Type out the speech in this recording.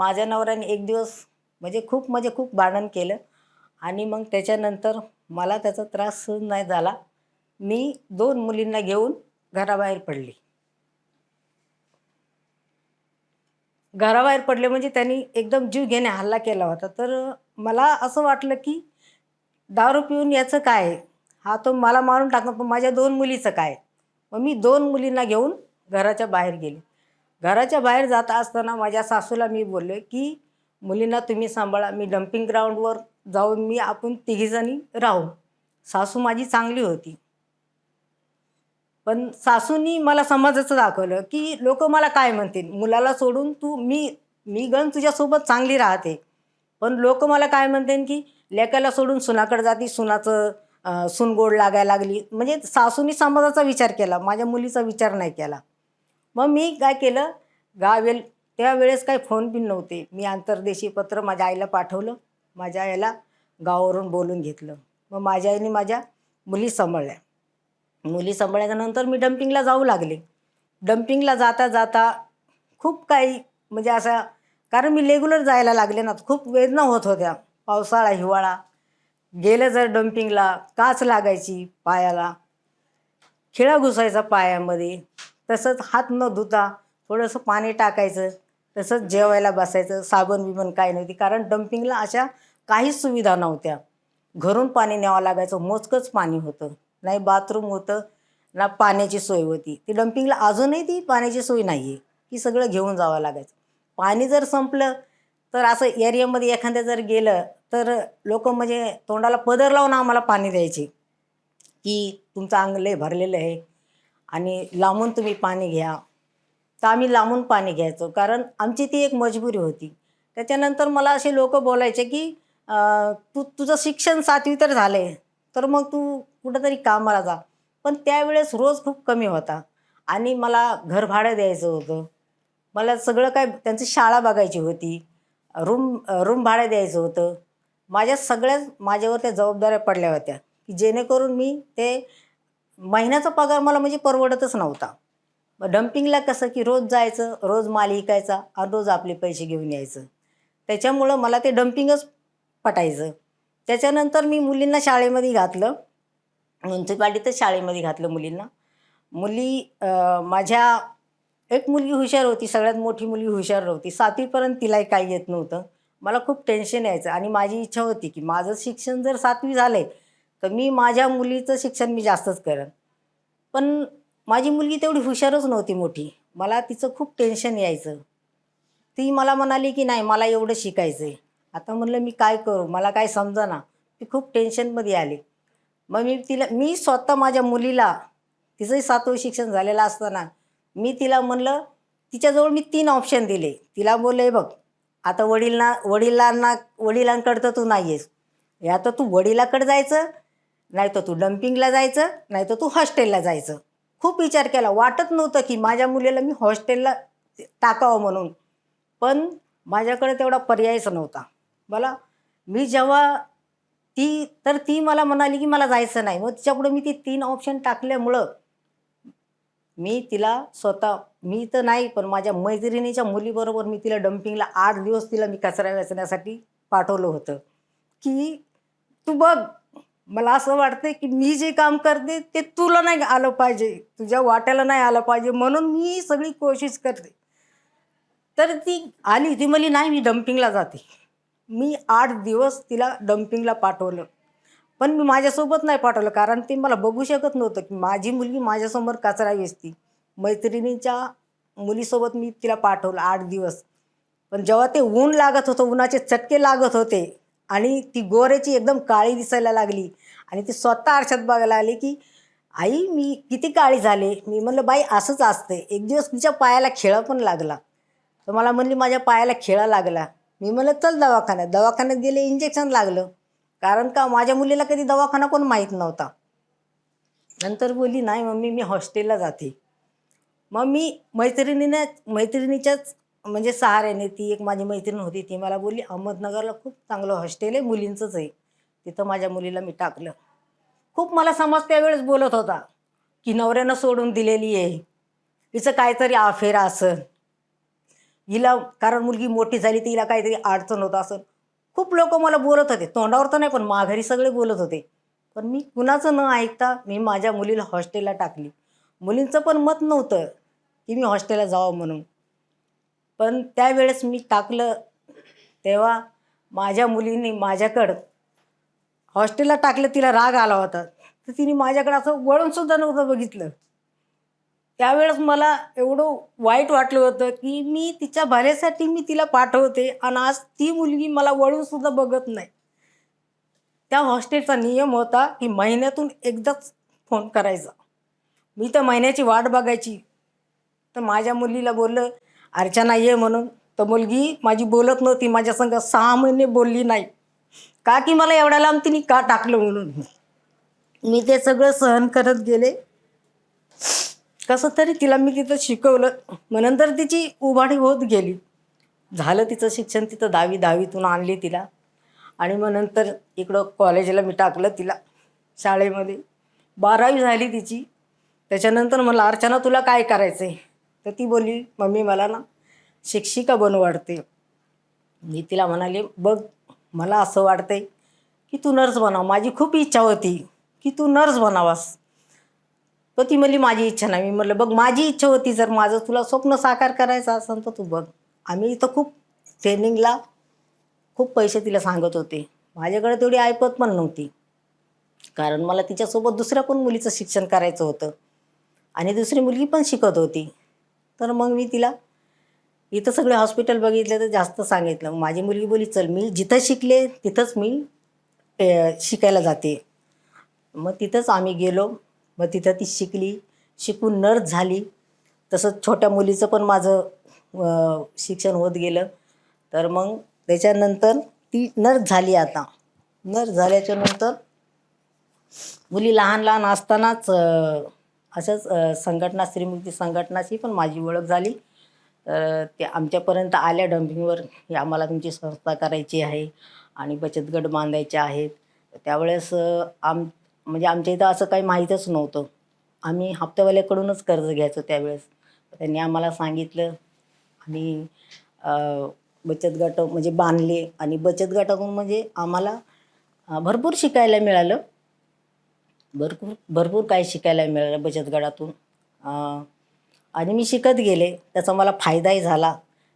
माझ्या नवऱ्याने एक दिवस म्हणजे खूप म्हणजे खूप भांडण केलं. आणि मग त्याच्यानंतर मला त्याचा त्रास सहन नाही झाला. मी दोन मुलींना घेऊन घराबाहेर पडली. घराबाहेर पडले म्हणजे त्यांनी एकदम जीव घेणे हल्ला केला होता. तर मला असं वाटलं की दारू पिऊन याचं काय? आहे? हा तो मला मारून टाकणार पण माझ्या दोन मुलीचं काय? मग मी दोन मुलींना घेऊन घराच्या बाहेर गेले. घराच्या बाहेर जात असताना माझ्या सासूला मी बोलले की मुलींना तुम्ही सांभाळा मी डम्पिंग ग्राउंडवर जाऊन मी आपण तिघीजणी राहू. सासू माझी चांगली होती. पण सासूनी मला समाजाचं दाखवलं की लोक मला काय म्हणतील? मुलाला सोडून तू मी मी गण तुझ्यासोबत चांगली राहते. पण लोक मला काय म्हणतील की लेकाला सोडून सुनाकडे जाती सुनाचं सुनगोड सून गोड लागायला लागली. म्हणजे सासूनी समाजाचा विचार केला माझ्या मुलीचा विचार नाही केला. मग मी काय केलं? गावेल त्यावेळेस काही फोन बिन नव्हते. मी आंतरदेशी पत्र माझ्या आईला पाठवलं. माझ्या आईला गावावरून बोलून घेतलं. मग माझ्या आईने माझ्या मुली सांभाळल्या. मुली सांभाळल्यानंतर मी डम्पिंगला जाऊ लागले. डम्पिंगला जाता जाता खूप काही म्हणजे असं कारण मी रेग्युलर जायला लागले ना खूप वेदना होत होत्या. पावसाळा हिवाळा. गेलं जर डम्पिंगला काच लागायची पायाला. खिळा घुसायचा पायामध्ये. तसंच हात न धुता थोडंसं पाणी टाकायचं तसंच जेवायला बसायचं साबण बिबण काही नव्हती कारण डम्पिंगला अशा काहीच सुविधा नव्हत्या. घरून पाणी न्यावं लागायचं मोजकंच पाणी होतं. नाही बाथरूम होतं ना पाण्याची सोय होती. ती डम्पिंगला अजूनही ती पाण्याची सोय नाही आहे की सगळं घेऊन जावं लागायचं. पाणी जर संपलं तर असं एरियामध्ये एखाद्या जर गेलं तर लोक म्हणजे तोंडाला पदर लावून आम्हाला पाणी द्यायचे. की तुमचं अंग लय भरलेलं आहे. आणि लांबून तुम्ही पाणी घ्या. तर आम्ही लांबून पाणी घ्यायचो. कारण आमची ती एक मजबुरी होती. त्याच्यानंतर मला असे लोक बोलायचे की तू तुझं शिक्षण सातवी तर झालं आहे तर मग तू कुठंतरी कामाला जा. पण त्यावेळेस रोज खूप कमी होता. आणि मला घर भाडं द्यायचं होतं. मला सगळं काय त्यांची शाळा बघायची होती. रूम रूम भाडं द्यायचं होतं. माझ्या सगळ्याच माझ्यावर त्या जबाबदाऱ्या पडल्या होत्या. की जेणेकरून मी ते महिन्याचा पगार मला म्हणजे परवडतच नव्हता. मग डम्पिंगला कसं की रोज जायचं रोज माल विकायचा आणि रोज आपले पैसे घेऊन यायचं. त्याच्यामुळं मला ते डम्पिंगच पटायचं. त्याच्यानंतर मी मुलींना शाळेमध्ये घातलं. म्युन्सिपाल्टीतच शाळेमध्ये घातलं मुलींना. मुली माझ्या एक मुलगी हुशार होती सगळ्यात मोठी मुलगी हुशार होती. सातवीपर्यंत तिलाही काही येत नव्हतं. मला खूप टेन्शन यायचं आणि माझी इच्छा होती की माझं शिक्षण जर सातवी झालं आहे तर मी माझ्या मुलीचं शिक्षण मी जास्तच करेन. पण माझी मुलगी तेवढी हुशारच नव्हती मोठी. मला तिचं खूप टेन्शन यायचं. ती मला म्हणाली की नाही मला एवढं शिकायचं आहे आता म्हणलं मी काय करू? मला काय समजा ती खूप टेन्शनमध्ये आली. मग मी तिला मी स्वतः माझ्या मुलीला तिचंही सातवं शिक्षण झालेलं असताना मी तिला म्हणलं तिच्याजवळ मी तीन ऑप्शन दिले. तिला बोलले बघ आता वडीलना वडिलांना वडिलांकडं तर तू नाही आहेस या तर तू वडिलाकडं जायचं नाही तर तू डम्पिंगला जायचं नाही तर तू हॉस्टेलला जायचं. खूप विचार केला. वाटत नव्हतं की माझ्या मुलीला मी हॉस्टेलला टाकावं म्हणून. पण माझ्याकडे तेवढा पर्यायच नव्हता. मला मी जेव्हा ती तर ती मला म्हणाली की मला जायचं नाही. मग तिच्यापुढे मी ती तीन ऑप्शन टाकल्यामुळं मी तिला स्वतः मी तर नाही पण माझ्या मैत्रिणीच्या मुलीबरोबर मी तिला डम्पिंगला आठ दिवस तिला मी कचरा वेचण्यासाठी पाठवलं होतं. की तू बघ मला असं वाटतं की मी जे काम करते ते तुला नाही आलं पाहिजे. तुझ्या वाट्याला नाही आलं पाहिजे म्हणून मी सगळी कोशिश करते. तर ती आली ती म्हणली नाही मी डम्पिंगला जाते. मी आठ दिवस तिला डम्पिंगला पाठवलं. पण मी माझ्यासोबत नाही पाठवलं कारण ते मला बघू शकत नव्हतं की माझी मुलगी माझ्यासमोर कचरा वेचती. मैत्रिणीच्या मुलीसोबत मी तिला पाठवलं आठ दिवस. पण जेव्हा ते ऊन लागत होतं उन्हाचे चटके लागत होते आणि ती गोऱ्याची एकदम काळी दिसायला लागली. आणि ती स्वतः आरशात बघायला आली की आई मी किती काळी झाले? मी म्हणलं बाई असंच असते एक दिवस तिच्या पायाला खेळा पण लागला. तर मला म्हणली माझ्या पायाला खेळा लागला. मी म्हणलं चल दवाखान्यात. दवाखान्यात गेले इंजेक्शन लागलं. कारण का माझ्या मुलीला कधी दवाखाना कोण माहीत नव्हता. नंतर बोलली नाही मम्मी मी हॉस्टेलला जाते. मग मी मैत्रिणीने मैत्रिणीच्याच म्हणजे सहाऱ्याने ती एक माझी मैत्रीण होती ती मला बोलली अहमदनगरला खूप चांगलं हॉस्टेल आहे मुलींचंच आहे. तिथं माझ्या मुलीला मी टाकलं. खूप मला समाज त्यावेळेस बोलत होता की नवऱ्यानं सोडून दिलेली आहे. तिचं काहीतरी अफेरा असन हिला कारण मुलगी मोठी झाली तर हिला काहीतरी अडचण होत असं खूप लोक मला बोलत होते. तोंडावर तर नाही पण माघारी सगळे बोलत होते. पण मी कुणाचं न ऐकता मी माझ्या मुलीला हॉस्टेलला टाकली. मुलींचं पण मत नव्हतं की मी हॉस्टेलला जावं म्हणून. पण त्यावेळेस मी टाकलं तेव्हा माझ्या मुलीने माझ्याकडं हॉस्टेलला टाकलं तिला राग आला होता. तर तिने माझ्याकडं असं वळूनसुद्धा नव्हतं बघितलं. त्यावेळेस मला एवढं वाईट वाटलं होतं की मी तिच्या भल्यासाठी मी तिला पाठवते आणि आज ती मुलगी मला वळूनसुद्धा बघत नाही. त्या हॉस्टेलचा नियम होता की महिन्यातून एकदाच फोन करायचा. मी तर महिन्याची वाट बघायची. तर माझ्या मुलीला बोललं अर्चना ये म्हणून. तर मुलगी माझी बोलत नव्हती माझ्या संग सहा महिने बोलली नाही. का की मला एवढ्या लांब तिने का टाकलं म्हणून? मी ते सगळं सहन करत गेले. कसं तरी तिला मी तिथं शिकवलं. मग नंतर तिची उभाणी होत गेली. झालं तिचं शिक्षण तिथं दहावी दहावीतून आणली तिला. आणि मग नंतर इकडं कॉलेजला मी टाकलं तिला शाळेमध्ये. बारावी झाली तिची. त्याच्यानंतर मला अर्चना तुला काय करायचं आहे तर ती बोलली मम्मी मला ना शिक्षिका बनू वाटते. मी तिला म्हणाले बघ मला असं वाटतंय की तू नर्स बनाव. माझी खूप इच्छा होती की तू नर्स बनावास. तर ती म्हणली माझी इच्छा नाही. मी म्हटलं बघ माझी इच्छा होती जर माझं तुला स्वप्न साकार करायचं असेल तर तू बघ. आम्ही इथं खूप ट्रेनिंगला खूप पैसे तिला सांगत होते. माझ्याकडे तेवढी ऐपत पण नव्हती. कारण मला तिच्यासोबत दुसऱ्या पण मुलीचं शिक्षण करायचं होतं. आणि दुसरी मुलगी पण शिकत होती. तर मग मी तिला इथं सगळे हॉस्पिटल बघितले तर जास्त सांगितलं. माझी मुलगी बोली चल मी जिथं शिकले तिथंच मी शिकायला जाते. मग तिथंच आम्ही गेलो. मग तिथं ती शिकली. शिकून नर्स झाली. तसंच छोट्या मुलीचं पण माझं शिक्षण होत गेलं. तर मग त्याच्यानंतर ती नर्स झाली आता. नर्स झाल्याच्यानंतर मुली लहान लहान असतानाच असंच संघटना स्त्रीमुक्ती संघटनाची पण माझी ओळख झाली. तर ते आमच्यापर्यंत आल्या डम्पिंगवर की आम्हाला तुमची संस्था करायची आहे आणि बचत गट बांधायचे आहेत. त्यावेळेस आम म्हणजे आमच्या इथं असं काही माहीतच नव्हतं. आम्ही हप्त्यावाल्याकडूनच कर्ज घ्यायचो त्यावेळेस. त्यांनी आम्हाला सांगितलं आणि बचत गट म्हणजे बांधले आणि बचत गटातून म्हणजे आम्हाला भरपूर शिकायला मिळालं. भरपूर भरपूर काही शिकायला मिळालं बचत गटातून. आणि मी शिकत गेले. त्याचा मला फायदाही झाला.